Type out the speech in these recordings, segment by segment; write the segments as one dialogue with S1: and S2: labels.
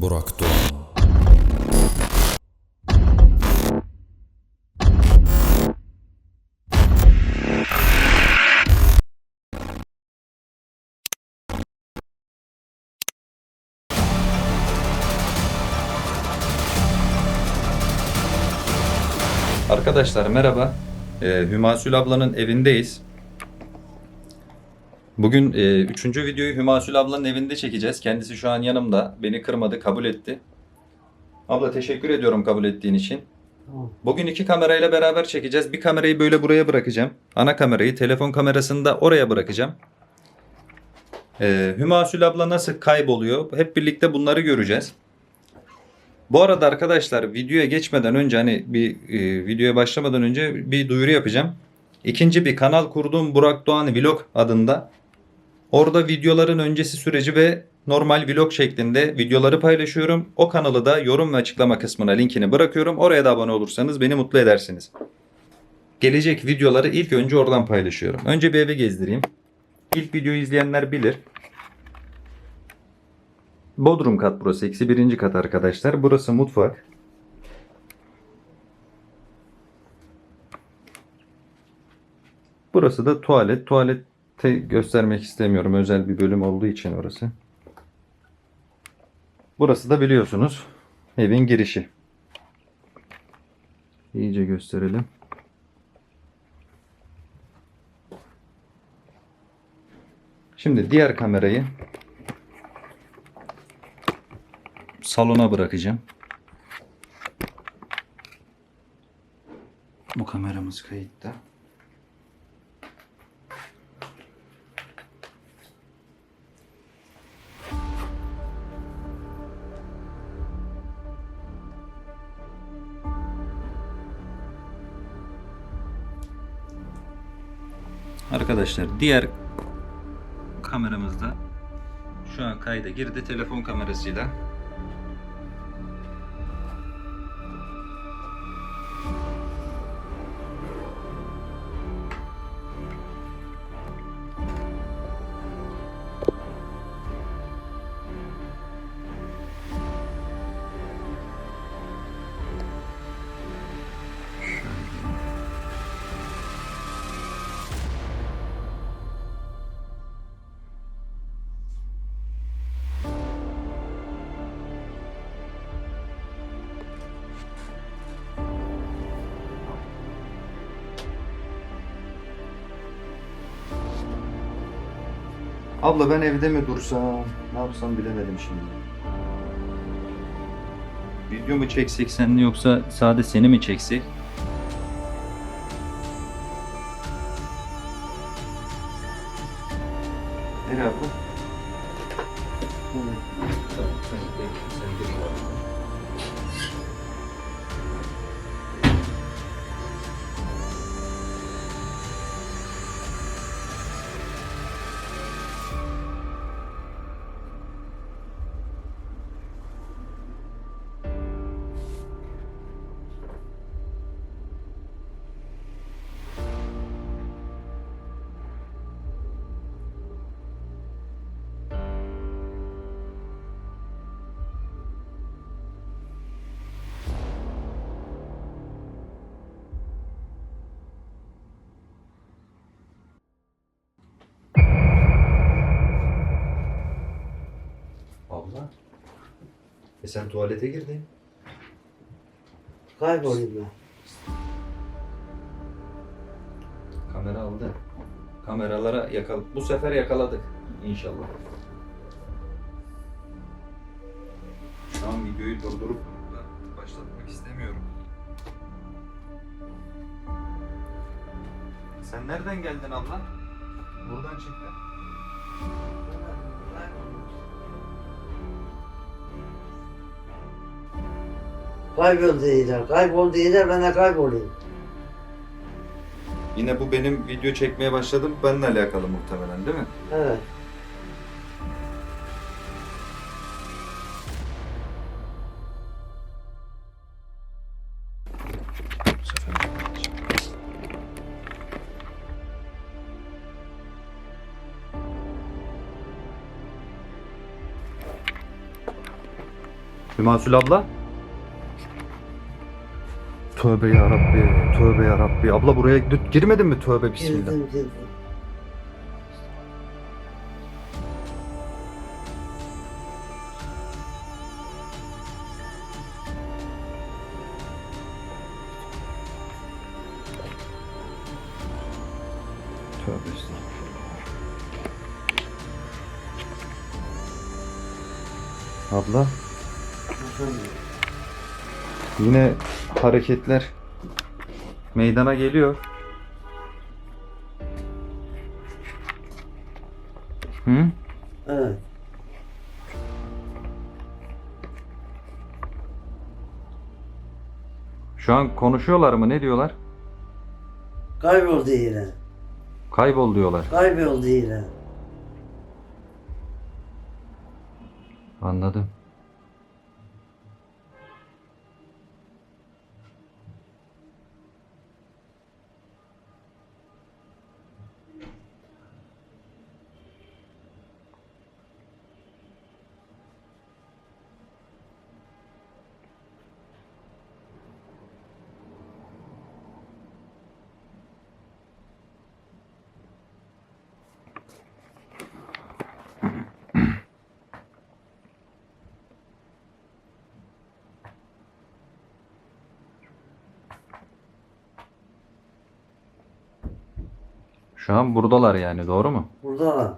S1: Burak Doğan
S2: Arkadaşlar merhaba. Ee, Hümasül ablanın evindeyiz. Bugün e, üçüncü videoyu Hümasül ablanın evinde çekeceğiz. Kendisi şu an yanımda. Beni kırmadı, kabul etti. Abla teşekkür ediyorum kabul ettiğin için. Bugün iki kamerayla beraber çekeceğiz. Bir kamerayı böyle buraya bırakacağım. Ana kamerayı, telefon kamerasını da oraya bırakacağım. Ee, Hümasül abla nasıl kayboluyor? Hep birlikte bunları göreceğiz. Bu arada arkadaşlar videoya geçmeden önce hani bir e, videoya başlamadan önce bir duyuru yapacağım. İkinci bir kanal kurduğum Burak Doğan Vlog adında. Orada videoların öncesi süreci ve normal vlog şeklinde videoları paylaşıyorum. O kanalı da yorum ve açıklama kısmına linkini bırakıyorum. Oraya da abone olursanız beni mutlu edersiniz. Gelecek videoları ilk önce oradan paylaşıyorum. Önce bir evi gezdireyim. İlk videoyu izleyenler bilir. Bodrum kat burası. Eksi birinci kat arkadaşlar. Burası mutfak. Burası da tuvalet. Tuvalette göstermek istemiyorum. Özel bir bölüm olduğu için orası. Burası da biliyorsunuz evin girişi. İyice gösterelim. Şimdi diğer kamerayı salona bırakacağım. Bu kameramız kayıtta. Arkadaşlar diğer kameramızda şu an kayda girdi telefon kamerasıyla. Abla ben evde mi dursam? Ne yapsam bilemedim şimdi. Video mu çeksek seninle yoksa sade seni mi çeksek? Nereye? Abla. E sen tuvalete girdin.
S3: Kaybolayım ben.
S2: Kamera aldı. Kameralara yakal bu sefer yakaladık inşallah. Şu an videoyu durdurup da başlatmak istemiyorum. Sen nereden geldin abla? Buradan çıktın.
S3: Kaybol dediler, kaybol dediler, ben de kaybolayım.
S2: Yine bu benim video çekmeye başladım. Benimle alakalı muhtemelen değil mi?
S3: Evet.
S2: Bu sefer Hümasül abla. Tövbe ya Rabbi, tövbe ya Rabbi. Abla buraya girmedin mi? Tövbe bismillah.
S3: Girdim girdim.
S2: Tövbe estağfurullah. Abla
S3: Efendim.
S2: Yine hareketler meydana geliyor. Hı?
S3: Evet.
S2: Şu an konuşuyorlar mı? Ne diyorlar?
S3: Kayboldu yine.
S2: Kaybol diyorlar.
S3: Kayboldu yine.
S2: Anladım. Şu an buradalar yani doğru mu?
S3: Buradalar.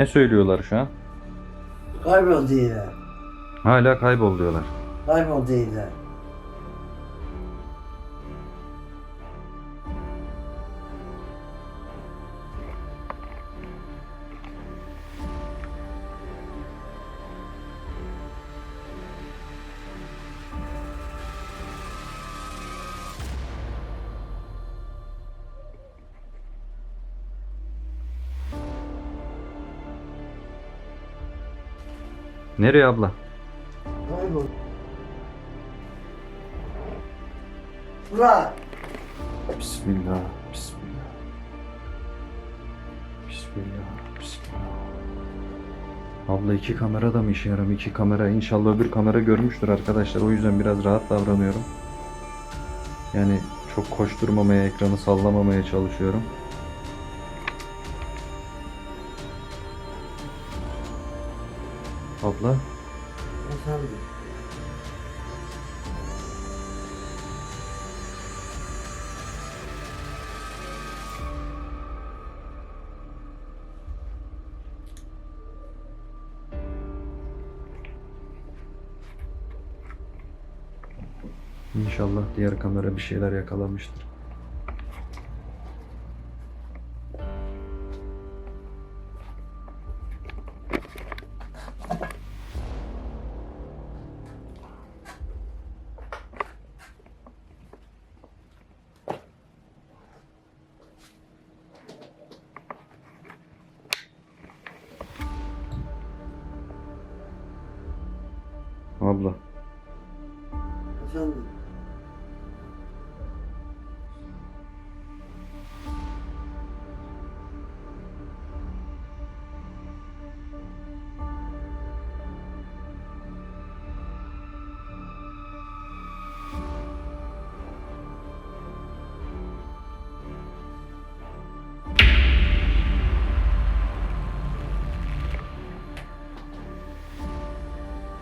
S2: Ne söylüyorlar şu an?
S3: Kayboldu yine.
S2: Hala kaybol diyorlar.
S3: Kayboldu yine.
S2: Nereye abla?
S3: Bırak.
S2: Bismillah, Bismillah. Bismillah, Bismillah. Abla iki kamera da mı işe yaram? İki kamera. İnşallah öbür kamera görmüştür arkadaşlar. O yüzden biraz rahat davranıyorum. Yani çok koşturmamaya, ekranı sallamamaya çalışıyorum. Abla,
S3: Efendim.
S2: İnşallah diğer kamera bir şeyler yakalamıştır. Abla.
S3: Efendim.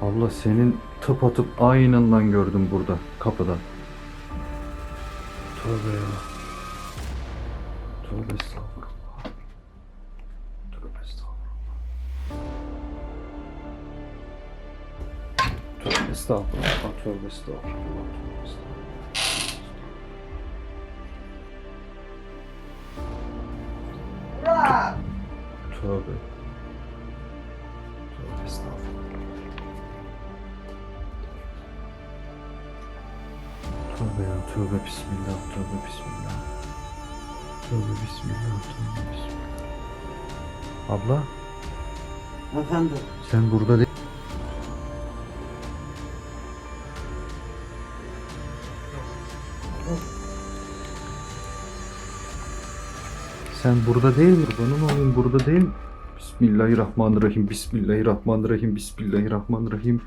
S2: Abla senin tıp atıp aynından gördüm burada kapıda. Tövbe ya. Tövbe estağfurullah. Tövbe estağfurullah. Tövbe estağfurullah. Tövbe estağfurullah. Tövbe estağfurullah. Tövbe. Tövbe ya tövbe bismillah tövbe bismillah. Tövbe bismillah tövbe bismillah. Abla
S3: Efendim.
S2: sen burada değil. Sen burada değil mi? Kurbanım olayım burada değil mi? Bismillahirrahmanirrahim. Bismillahirrahmanirrahim. Bismillahirrahmanirrahim.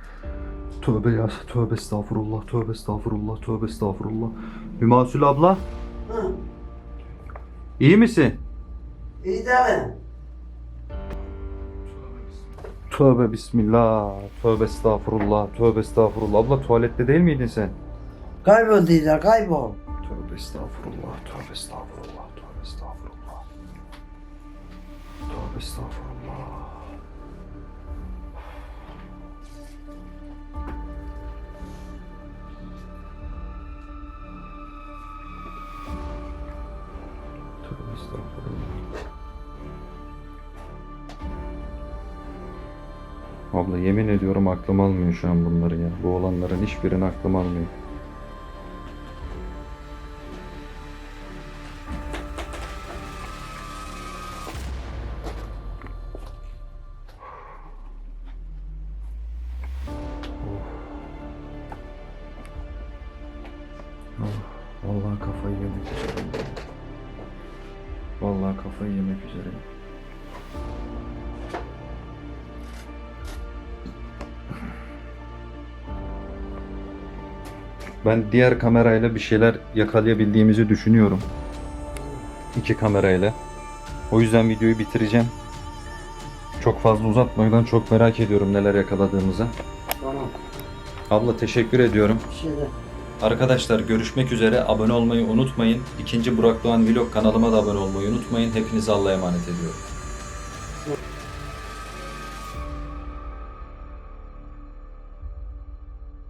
S2: Tövbe ya. Tövbe estağfurullah. Tövbe estağfurullah. Tövbe estağfurullah. Hümasül abla.
S3: Hı.
S2: iyi misin?
S3: İyi de.
S2: Tövbe bismillah. Tövbe estağfurullah. Tövbe estağfurullah. Abla tuvalette değil miydin sen?
S3: Kaybolduylar kaybol.
S2: Tövbe estağfurullah. Tövbe estağfurullah. Tövbe estağfurullah. Tövbe estağfurullah. Estağfurullah. Abla yemin ediyorum aklım almıyor şu an bunları ya. Bu olanların hiçbirini aklım almıyor. Kafayı yemek üzereyim. Ben diğer kamerayla bir şeyler yakalayabildiğimizi düşünüyorum. İki kamerayla. O yüzden videoyu bitireceğim. Çok fazla uzatmadan çok merak ediyorum neler yakaladığımızı.
S3: Tamam.
S2: Abla teşekkür ediyorum.
S3: Şimdi.
S2: Arkadaşlar görüşmek üzere. Abone olmayı unutmayın. İkinci Burak Doğan Vlog kanalıma da abone olmayı unutmayın. Hepinizi Allah'a emanet ediyorum.